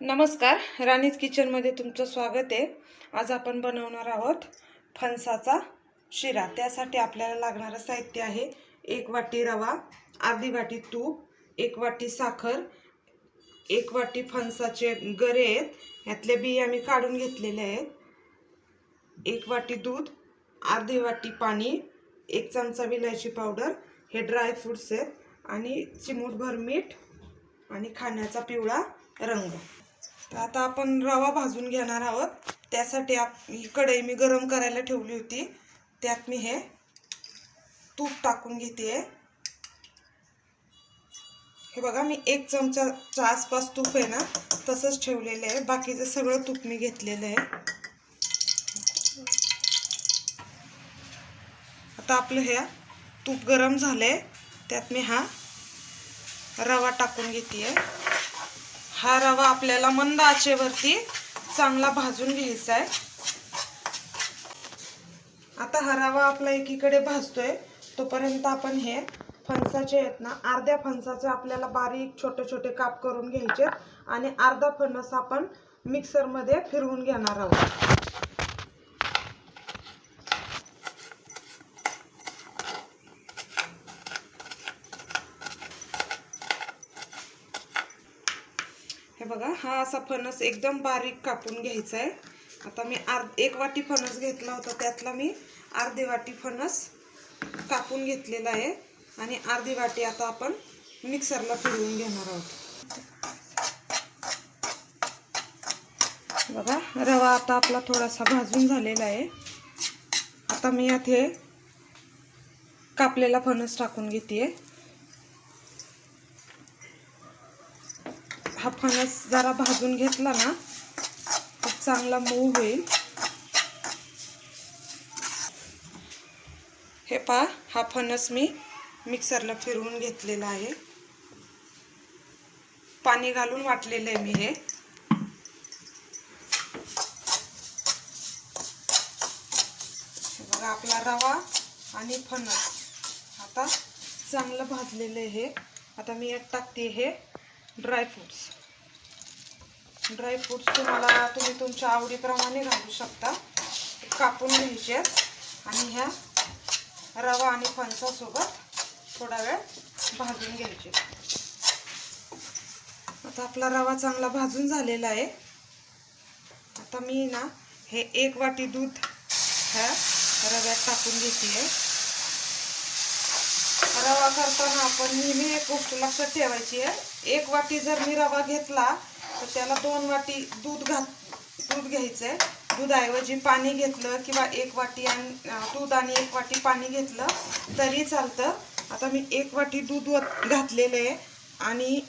नमस्कार राणीज किचनमध्ये तुमचं स्वागत आहे. आज आपण बनवणार आहोत फणसाचा शिरा. त्यासाठी आपल्याला लागणारं साहित्य आहे एक वाटी रवा अर्धी वाटी तूप एक वाटी साखर एक वाटी फणसाचे गरे आहेत. ह्यातले बी आम्ही काढून घेतलेले आहेत. एक वाटी दूध अर्धी वाटी पाणी एक चमचा विलायची पावडर हे ड्राय फ्रूट्स आहेत. आणि चिमूटभर मीठ आणि खाण्याचा पिवळा रंग. तर आता आपण रवा भाजून घेणार आहोत. त्यासाठी आप ही कढई मी गरम करायला ठेवली होती. त्यात मी हे तूप टाकून घेते. हे बघा मी एक चमचाच्या आसपास तूप आहे ना तसंच ठेवलेलं आहे. बाकीचं सगळं तूप मी घेतलेलं आहे. आता आपलं हे तूप गरम झालं आहे त्यात मी हा रवा टाकून घेते. आहे हा रवा आपल्याला मंद आचेवरती चांगला भाजून घ्यायचा आहे. आता हा रवा आपला एकीकडे भाजतोय. तोपर्यंत आपण हे फणसाचे आहेत ना अर्ध्या फणसाचे आपल्याला बारीक छोटे छोटे काप करून घ्यायचे आणि अर्धा फणस आपण मिक्सरमध्ये फिरवून घेणार आहोत. हे बघा हा असा फणस एकदम बारीक कापून घ्यायचा आहे. आता मी अर्ध एक वाटी फणस घेतला होता त्यातला मी अर्धी वाटी फणस कापून घेतलेला आहे. आणि अर्धी वाटी आता आपण मिक्सरला फिरवून घेणार आहोत. बघा रवा आता आपला थोडासा भाजून झालेला आहे. आता मी यात हे कापलेला फणस टाकून घेते हा फणस जरा भाजून घेतला ना तर चांगला मऊ होईल. हे पहा हा फणस मी मिक्सरला फिरवून घेतलेला आहे. पाणी घालून वाटलेलं आहे मी हे. बघा आपला रवा आणि फणस. आता चांगलं भाजलेलं आहे हे. आता मी यात टाकते हे ड्रायफ्रूट्स ड्रायफ्रूट्स तुम्हाला तुम्ही तुमच्या आवडीप्रमाणे घालू शकता. कापून घ्यायचे. आणि ह्या रवा आणि फणसासोबत थोडा वेळ भाजून घ्यायचे. आता आपला रवा चांगला भाजून झालेला आहे. आता मी ना हे एक वाटी दूध ह्या रव्यात टाकून घेते रवा करताना आपण नेहमी एक गोष्ट लक्षात ठेवायची आहे. एक वाटी जर मी रवा घेतला तर त्याला दोन वाटी दूध घात दूध घ्यायचं आहे दुधाऐवजी पाणी घेतलं किंवा एक वाटी आणि दूध आणि एक वाटी पाणी घेतलं तरी चालतं. आता मी एक वाटी दूध घातलेलं आहे. आणि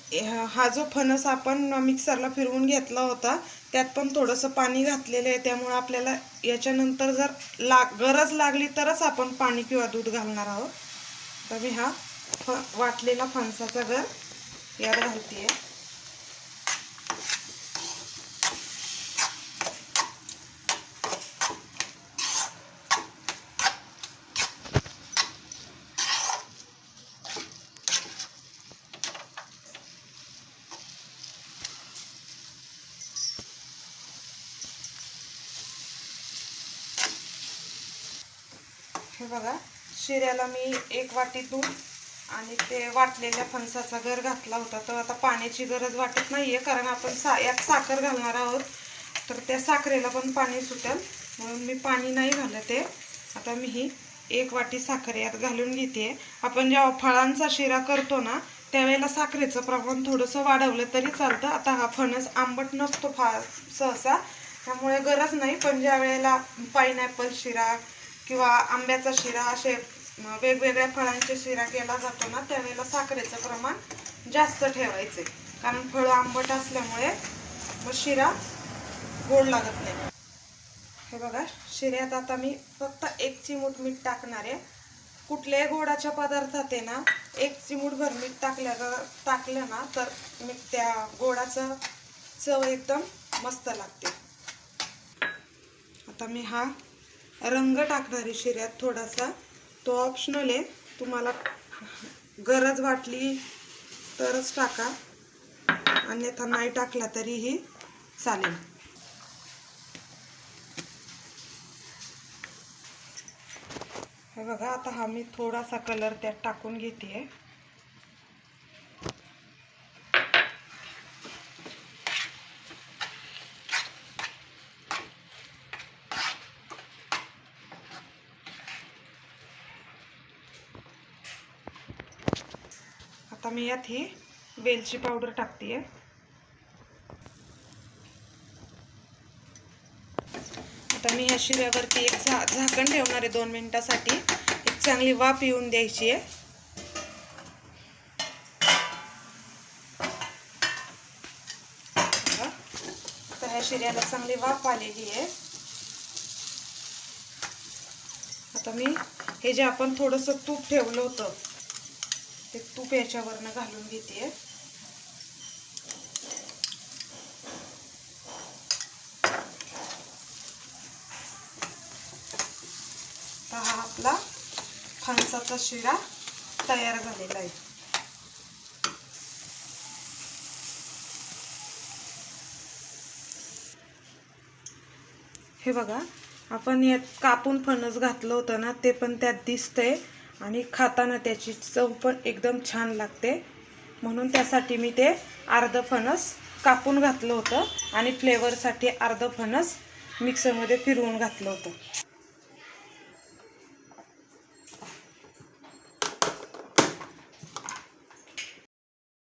हा जो फणस आपण मिक्सरला फिरवून घेतला होता त्यात पण थोडंसं पाणी घातलेलं आहे. त्यामुळं आपल्याला याच्यानंतर जर लाग गरज लागली तरच आपण पाणी किंवा दूध घालणार आहोत. तर मी हा फ वाटलेला फणसाचा घर यात घालते हे बघा शिऱ्याला मी एक वाटी दूध आणि ते वाटलेल्या फणसाचा गर घातला होता. तर आता पाण्याची गरज वाटत नाही आहे कारण आपण सा यात साखर घालणार आहोत. तर त्या साखरेला पण पाणी सुटेल. म्हणून मी पाणी नाही घालत आहे. आता मी ही एक वाटी साखर यात घालून घेते. आपण जेव्हा फळांचा शिरा करतो ना त्यावेळेला साखरेचं प्रमाण थोडंसं वाढवलं तरी चालतं. आता हा फणस आंबट नसतो फार सहसा. त्यामुळे गरज नाही पण ज्या वेळेला पाईनॅपल शिरा किंवा आंब्याचा शिरा असे वेगवेगळ्या फळांचे शिरा केला जातो ना त्यावेळेला साखरेचं प्रमाण जास्त ठेवायचे. कारण फळं आंबट असल्यामुळे मग शिरा गोड लागत नाही. हे बघा शिऱ्यात आता मी फक्त एक चिमूट मीठ टाकणार आहे. कुठल्याही गोडाच्या पदार्थात आहे ना एक चिमूटभर मीठ टाकल्या टाकलं ना तर मी त्या गोडाचं चव एकदम मस्त लागते. आता मी हा रंग टाकणारी शिऱ्यात थोडासा. तो ऑप्शनल आहे. तुम्हाला गरज वाटली तरच टाका. अन्यथा नाही टाकला तरीही चालेल. हे बघा आता हा मी थोडासा कलर त्यात टाकून घेते आता मी यात ही वेलची पावडर टाकते आता मी ह्या शिऱ्यावरती एक झा झाकण ठेवणार आहे दोन मिनिटासाठी. एक चांगली वाफ येऊन द्यायची आहे. तर ह्या शिऱ्याला चांगली वाफ आलेली आहे. आता मी हे जे आपण थोडंसं तूप ठेवलं होतं ते तूप याच्यावरनं घालून घेते. तर हा आपला फणसाचा शिरा तयार झालेला आहे. हे बघा आपण यात कापून फणस घातलं होतं ना ते पण त्यात दिसतंय. आणि खाताना त्याची चव पण एकदम छान लागते. म्हणून त्यासाठी मी ते अर्ध फणस कापून घातलं होतं आणि फ्लेवरसाठी अर्ध फणस मिक्सरमध्ये फिरवून घातलं होतं.